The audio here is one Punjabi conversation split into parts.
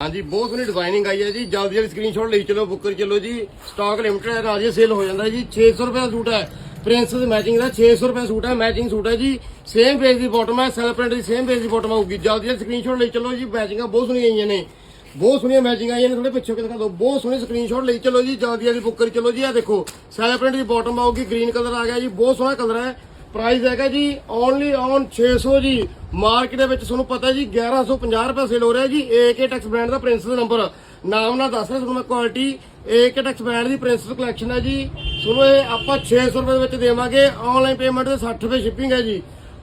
ਹਾਂਜੀ, ਬਹੁਤ ਸੋਹਣੀ ਡਿਜ਼ਾਈਨਿੰਗ ਆਈ ਹੈ ਜੀ। ਜਲਦੀ ਜਲਦੀ ਸਕਰੀਨਸ਼ਾਟ ਲਈ ਚਲੋ ਬੁੱਕ ਕਰੀ ਚਲੋ ਜੀ। ਸਟਾਕ ਲਿਮਟਡ ਹੈ, ਰਾਜੇ ਸੇਲ ਹੋ ਜਾਂਦਾ ਜੀ। 600 ਰੁਪਏ ਦਾ ਸੂਟ ਹੈ। ਪ੍ਰਿੰਸਸ ਮੈਚਿੰਗ ਦਾ 600 ਰੁਪਏ ਸੂਟ ਹੈ ਮੈਚਿੰਗ ਸੂਟ ਹੈ ਜੀ। ਸੇਮ ਪੇਜ ਦੀ ਬਾਟਮ ਹੈ ਸੈਲ ਪ੍ਰਿੰਟ ਦੀ ਸੇਮ ਪੇਜ ਦੀ ਬਾਟਮ ਆਊਗੀ। ਜਲਦੀ ਜਲਦੀ ਸਕਰੀਨਸ਼ਾਟ ਲਈ ਚਲੋ ਜੀ। ਮੈਚਿੰਗਾਂ ਬਹੁਤ ਸੋਹਣੀਆਂ ਆਈਆਂ ਨੇ। ਬਹੁਤ ਸੋਹਣੀਆਂ ਮੈਚਿੰਗ ਆਈਆਂ ਨੇ। ਥੋੜੇ ਪਿੱਛੇ ਦਿਖਾ ਦਿਓ। ਬਹੁਤ ਸੋਹਣੀ ਸਕਰੀਨਸ਼ਾਟ ਲਈ ਚਲੋ ਜੀ। ਜਲਦੀ ਜਲਦੀ ਬੁੱਕ ਕਰੀ ਚਲੋ ਜੀ। ਇਹ ਦੇਖੋ ਸੈਲ ਪ੍ਰਿੰਟ ਦੀ ਬਾਟਮ ਆਊਗੀ। ਗ੍ਰੀਨ ਕਲਰ ਆ ਗਿਆ ਜੀ। ਬਹੁਤ ਸੋਹਣਾ ਕਲਰ ਹੈ। ਪ੍ਰਾਈਸ ਹੈਗਾ ਜੀ ਓਨਲੀ ਔਨ 600 ਜੀ। ਮਾਰਕੀਟ ਦੇ ਵਿੱਚ ਤੁਹਾਨੂੰ ਪਤਾ ਜੀ 1150 ਰੁਪਏ ਸੇਲ ਹੋ ਰਿਹਾ ਜੀ ਏਕੇ ਟੈਕਸ ਬ੍ਰਾਂਡ ਦਾ ਪ੍ਰਿੰਸਸ ਨੰਬਰ ਨਾਮ ਨਾਲ ਦੱਸ ਰਿਹਾ ਤੁਹਾਨੂੰ ਮੈਂ ਕੁਆਲਿਟੀ ਏਕੇ ਟੈਕਸ ਬ੍ਰਾਂਡ ਦੀ ਪ੍ਰਿੰਸਸ ਕਲੈਕਸ਼ਨ ਹੈ ਜੀ। ਤੁਹਾਨੂੰ ਇਹ ਆਪਾਂ 600 ਰੁਪਏ ਦੇ ਵਿੱਚ ਦੇਵਾਂਗੇ। ਆਨਲਾਈਨ ਪੇਮੈਂਟ ਦੇ 60 ਰੁਪਏ ਸ਼ਿਪਿੰਗ ਹੈ ਜੀ।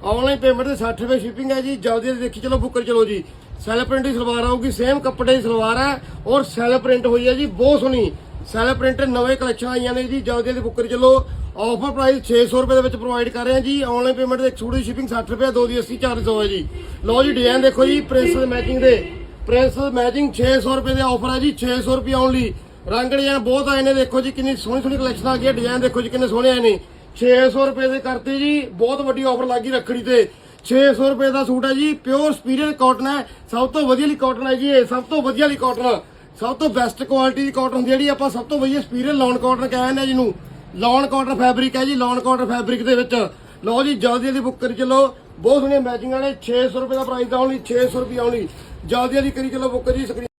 ਆਨਲਾਈਨ ਪੇਮੈਂਟ ਦੇ 60 ਰੁਪਏ ਸ਼ਿਪਿੰਗ ਹੈ ਜੀ। ਜਲਦੀ ਜਲਦੀ ਦੇਖੀ, ਚਲੋ ਬੁੱਕਰ ਚਲੋ ਜੀ। ਸੈਲ ਪ੍ਰਿੰਟ ਦੀ ਸਲਵਾਰ ਆਊਗੀ ਸੇਮ ਕੱਪੜੇ ਦੀ ਸਲਵਾਰ ਹੈ ਔਰ ਸੈਲ ਪ੍ਰਿੰਟ ਹੋਈ ਹੈ ਜੀ, ਬਹੁਤ ਸੋਹਣੀ। ਸੈਲ ਪ੍ਰਿੰਟ ਨਵੇਂ ਕਲੈਕਸ਼ਨ ਆਈਆਂ ਨੇ ਜੀ। ਜਲਦੀ ਜਲਦੀ ਬੁੱਕਰ ਚਲੋ। ਆਫਰ ਪ੍ਰਾਈਸ 600 ਰੁਪਏ ਦੇ ਵਿੱਚ ਪ੍ਰੋਵਾਈਡ ਕਰ ਰਹੇ ਹਾਂ ਜੀ। ਆਨਲਾਈਨ ਪੇਮੈਂਟ ਦੇ ਇੱਕ ਸੂਟ ਦੀ ਸ਼ਿਪਿੰਗ 60 ਰੁਪਏ, ਦੋ ਦੀ 80 400 ਹੈ ਜੀ। ਲਓ ਜੀ ਡਿਜ਼ਾਈਨ ਦੇਖੋ ਜੀ ਪ੍ਰਿੰਸ ਮੈਚਿੰਗ ਦੇ। ਪ੍ਰਿੰਸ ਮੈਚਿੰਗ 600 ਰੁਪਏ ਦੇ ਆਫਰ ਹੈ ਜੀ 600 ਰੁਪਏ ਓਨਲੀ ਰੰਗ ਡਿਜ਼ਾਈਨ ਬਹੁਤ ਆਏ ਨੇ, ਦੇਖੋ ਜੀ, ਕਿੰਨੀ ਸੋਹਣੀ ਸੋਹਣੀ ਕਲੈਕਸ਼ਨ ਆ ਗਈ ਹੈ। ਡਿਜ਼ਾਈਨ ਦੇਖੋ ਜੀ, ਕਿੰਨੇ ਸੋਹਣੇ ਆਏ ਨੇ। 600 ਰੁਪਏ ਦੇ ਕਰਤੇ ਜੀ, ਬਹੁਤ ਵੱਡੀ ਆਫਰ ਲੱਗੀ ਰੱਖੜੀ ਤੇ। 600 ਰੁਪਏ ਦਾ ਸੂਟ ਹੈ ਜੀ ਪਿਓਰ ਸਪੀਰੀਅਰ ਕਾਟਨ ਹੈ। ਸਭ ਤੋਂ ਵਧੀਆ ਲਈ ਕਾਟਨ ਹੈ ਜੀ ਇਹ, ਸਭ ਤੋਂ ਵਧੀਆ ਲਈ ਕਾਟਨ ਸਭ ਤੋਂ ਬੈਸਟ ਕੁਆਲਿਟੀ ਦੀ ਕਾਟਨ ਜਿਹੜੀ ਆਪਾਂ ਸਭ ਤੋਂ ਵਧੀਆ ਸਪੀਰੀਅਰ ਲੌਨ ਕਾਟਨ ਕਹਿੰਦੇ ਆ ਜਿਹਨੂੰ ਲੌਨ ਕਾਟਨ ਫੈਬਰਿਕ ਹੈ ਜੀ ਲੌਨ ਕਾਟਨ ਫੈਬਰਿਕ ਦੇ ਵਿੱਚ। ਲਓ ਜੀ ਜਲਦੀ ਜਲਦੀ ਬੁੱਕ ਕਰੀ ਚਲੋ। ਬਹੁਤ ਸੋਹਣੀਆਂ ਮੈਚਿੰਗਾਂ ਨੇ 600 ਰੁਪਏ ਦਾ ਪ੍ਰਾਈਸ ਦਾ ਓਨਲੀ 600 ਰੁਪਏ ਆਉਣੀ ਜਲਦੀ ਜਲਦੀ ਕਰੀ ਚਲੋ ਬੁੱਕ ਜੀ ਸਕਰੀਨ